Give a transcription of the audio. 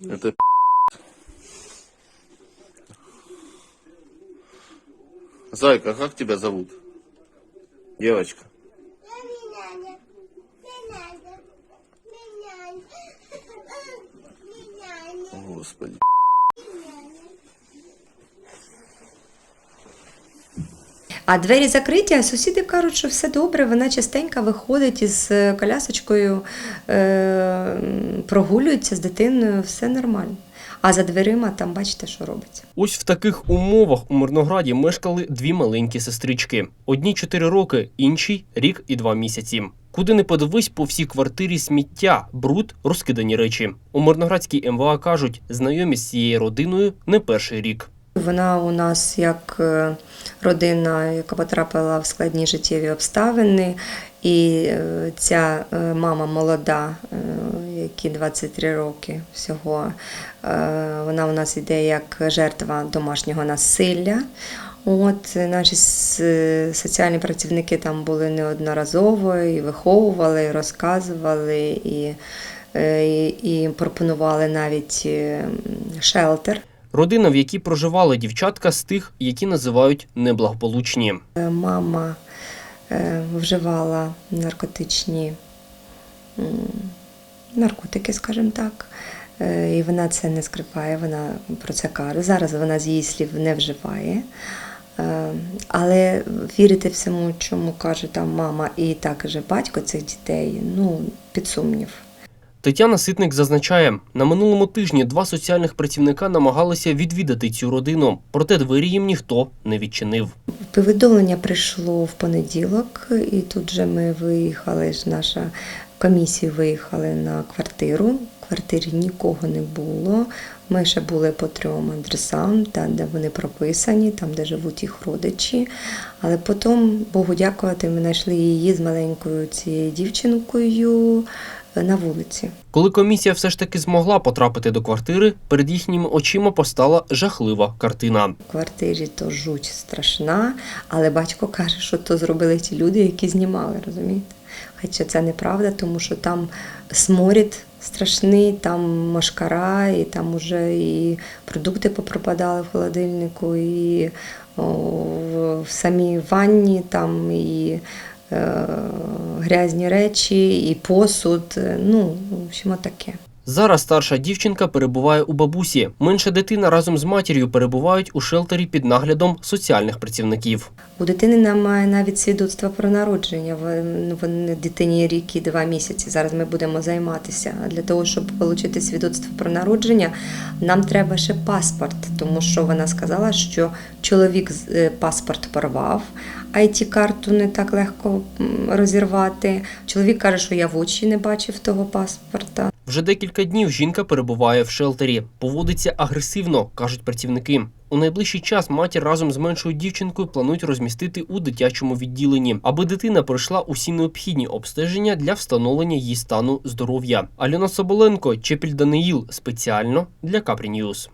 Это Зайка, как тебя зовут? Девочка. Господи. А двері закриті, а сусіди кажуть, що все добре. Вона частенько виходить із е, колясочкою, е, прогулюється з дитиною, все нормально. А за дверима там бачите, що робиться. Ось в таких умовах у Мирнограді мешкали дві маленькі сестрички: одній 4 роки, іншій рік і два місяці. Куди не подивись, по всій квартирі сміття, бруд, розкидані речі. У Мирноградській МВА кажуть, знайомі з цією родиною не перший рік. Вона у нас як е, родина, яка потрапила в складні життєві обставини. І е, ця е, мама молода, якій 23 роки всього, вона у нас йде як жертва домашнього насилля. От наші соціальні працівники там були неодноразово і виховували, і розказували, і, і, і пропонували навіть шелтер. Родина, в якій проживали дівчатка з тих, які називають неблагополучні. Е, Мама е, вживала наркотичні наркотики, скажімо так. Е, І вона це не скриває, вона про це каже. Зараз вона з її слів не вживає. Але вірити всьому, чому каже там мама і також батько цих дітей, ну, під сумнів. Тетяна Ситник зазначає, на минулому тижні два соціальних працівника намагалися відвідати цю родину, проте двері їм ніхто не відчинив. Повідомлення прийшло в понеділок, і тут же ми виїхали, ж наша комісія виїхали на квартиру. В квартирі нікого не було. Ми ще були по трьом адресам, там, де вони прописані, там, де живуть їх родичі. Але потім, Богу дякувати, ми знайшли її з маленькою цією дівчинкою на вулиці. Коли комісія все ж таки змогла потрапити до квартири, перед їхніми очима постала жахлива картина. В квартирі то жуть страшна, але батько каже, що то зробили ті люди, які знімали, розумієте? Хоча це неправда, тому що там сморід страшний, там машкара, і там уже і продукти попропадали в холодильнику, і о, в, самій ванні там і грязні речі, і посуд. е, Ну, в общем, таке. Зараз старша дівчинка перебуває у бабусі. Менша дитина разом з матір'ю перебувають у шелтері під наглядом соціальних працівників. У дитини немає навіть свідоцтва про народження. Вон- Вони дитині рік і два місяці. Зараз ми будемо займатися. А для того, щоб отримати свідоцтво про народження, нам треба ще паспорт, тому що вона сказала, що чоловік е, паспорт порвав, it карту не так легко розірвати. Чоловік каже, що я в очі не бачив того паспорта. Вже декілька днів жінка перебуває в шелтері. Поводиться агресивно, кажуть працівники. У найближчий час матір разом з меншою дівчинкою планують розмістити у дитячому відділенні, аби дитина пройшла усі необхідні обстеження для встановлення її стану здоров'я. Альона Соболенко, Чепіль Даниїл спеціально для Капрі Ньюс.